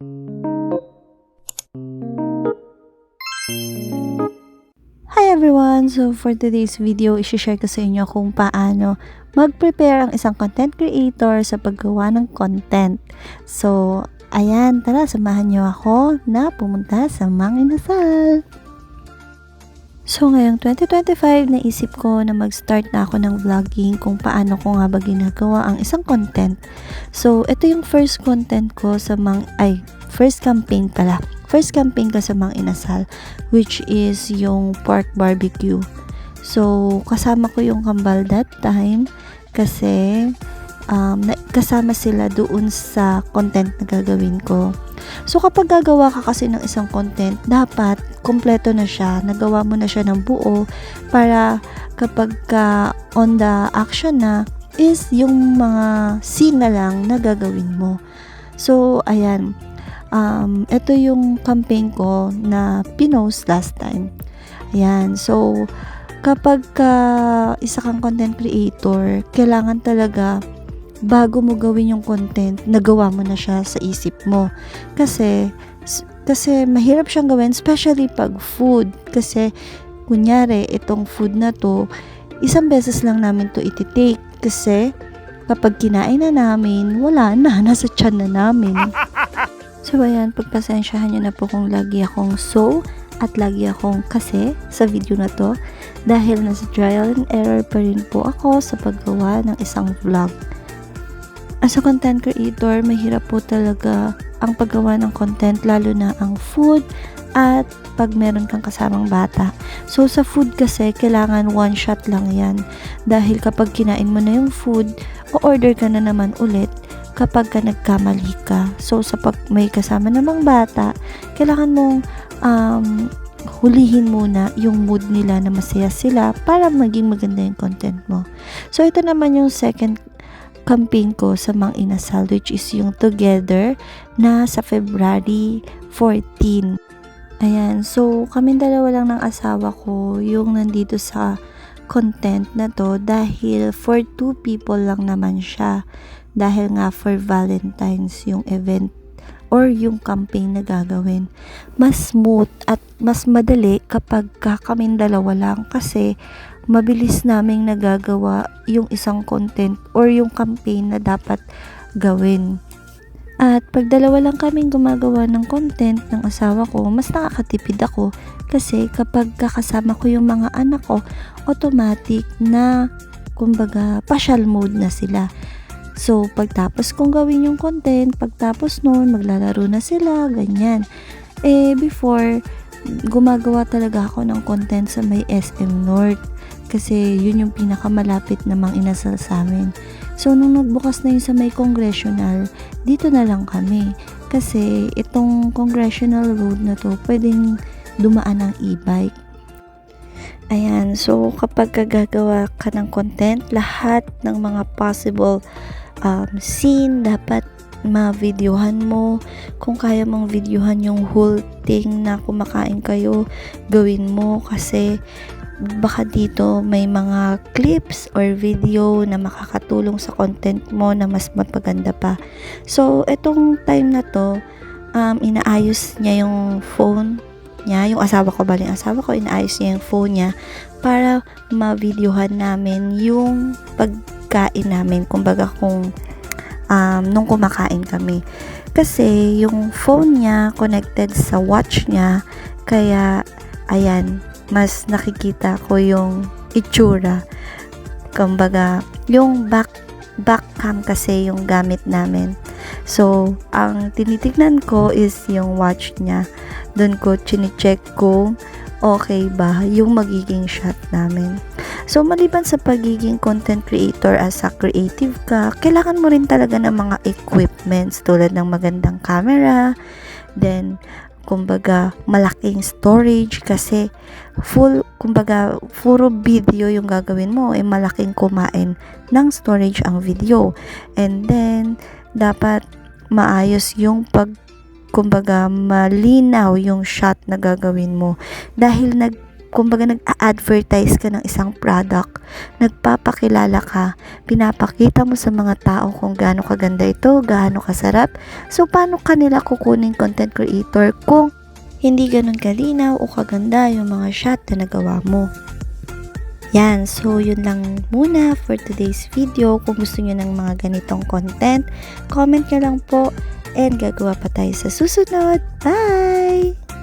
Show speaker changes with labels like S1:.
S1: Hi everyone! So for today's video, isi-share ko sa inyo kung paano mag-prepare ang isang content creator sa paggawa ng content. So, ayan, tara, samahan niyo ako na pumunta sa Mang Inasal. So ngayong 2025, naisip ko na mag-start na ako ng vlogging kung paano ko nga ba ginagawa ang isang content. So ito yung first content ko sa Mang, ay, first campaign pala. First campaign ko sa Mang Inasal, which is yung pork barbecue. So kasama ko yung kambal that time kasi um, kasama sila doon sa content na gagawin ko. So kapag gagawa ka kasi ng isang content, dapat kompleto na siya, nagawa mo na siya ng buo para kapag ka on the action na is yung mga scene na lang na gagawin mo. So ayan, um, ito yung campaign ko na pinost last time. Ayan, so kapag ka isa kang content creator, kailangan talaga bago mo gawin yung content, nagawa mo na siya sa isip mo. Kasi, kasi mahirap siyang gawin, especially pag food. Kasi, kunyari, itong food na to, isang beses lang namin to ititake. Kasi, kapag kinain na namin, wala na, nasa tiyan na namin. So, ayan, pagpasensyahan nyo na po kung lagi akong so at lagi akong kasi sa video na to dahil nasa trial and error pa rin po ako sa paggawa ng isang vlog. As a content creator, mahirap po talaga ang paggawa ng content lalo na ang food at pag meron kang kasamang bata. So sa food kasi, kailangan one shot lang yan. Dahil kapag kinain mo na yung food, o-order ka na naman ulit kapag ka nagkamali ka. So sa pag may kasama namang bata, kailangan mong um, hulihin muna yung mood nila na masaya sila para maging maganda yung content mo. So ito naman yung second campaign ko sa Mang Inasal which is yung Together na sa February 14. Ayan, so kami dalawa lang ng asawa ko yung nandito sa content na to dahil for two people lang naman siya. Dahil nga for Valentine's yung event or yung campaign na gagawin. Mas smooth at mas madali kapag ka kaming dalawa lang kasi mabilis naming nagagawa yung isang content or yung campaign na dapat gawin. At pag dalawa lang kaming gumagawa ng content ng asawa ko, mas nakakatipid ako kasi kapag kakasama ko yung mga anak ko, automatic na kumbaga partial mode na sila. So, pagtapos kong gawin yung content, pagtapos nun, maglalaro na sila, ganyan. Eh, before, gumagawa talaga ako ng content sa may SM North kasi yun yung pinakamalapit namang inasal sa amin. So, nung nagbukas na yun sa may congressional, dito na lang kami. Kasi itong congressional road na to, pwedeng dumaan ng e-bike. Ayan, so kapag gagawa ka ng content, lahat ng mga possible um, scene dapat ma-videohan mo. Kung kaya mong videohan yung whole thing na kumakain kayo, gawin mo kasi baka dito may mga clips or video na makakatulong sa content mo na mas mapaganda pa. So, etong time na to, um, inaayos niya yung phone niya, yung asawa ko, bali, asawa ko, inaayos niya yung phone niya para ma-videohan namin yung pagkain namin. Kumbaga kung um, nung kumakain kami. Kasi yung phone niya connected sa watch niya, kaya ayan, mas nakikita ko yung itsura. Kumbaga, yung back back cam kasi yung gamit namin. So, ang tinitignan ko is yung watch niya. Doon ko chine-check kung okay ba yung magiging shot namin. So, maliban sa pagiging content creator as a creative ka, kailangan mo rin talaga ng mga equipments tulad ng magandang camera, then, kumbaga, malaking storage kasi full, kumbaga, puro video yung gagawin mo, eh malaking kumain ng storage ang video. And then, dapat maayos yung pag kumbaga malinaw yung shot na gagawin mo dahil nag kumbaga nag-advertise ka ng isang product, nagpapakilala ka, pinapakita mo sa mga tao kung gaano kaganda ito, gaano kasarap. So, paano kanila kukunin content creator kung hindi ganun kalinaw o kaganda yung mga shot na nagawa mo? Yan, so yun lang muna for today's video. Kung gusto nyo ng mga ganitong content, comment nyo lang po and gagawa pa tayo sa susunod. Bye!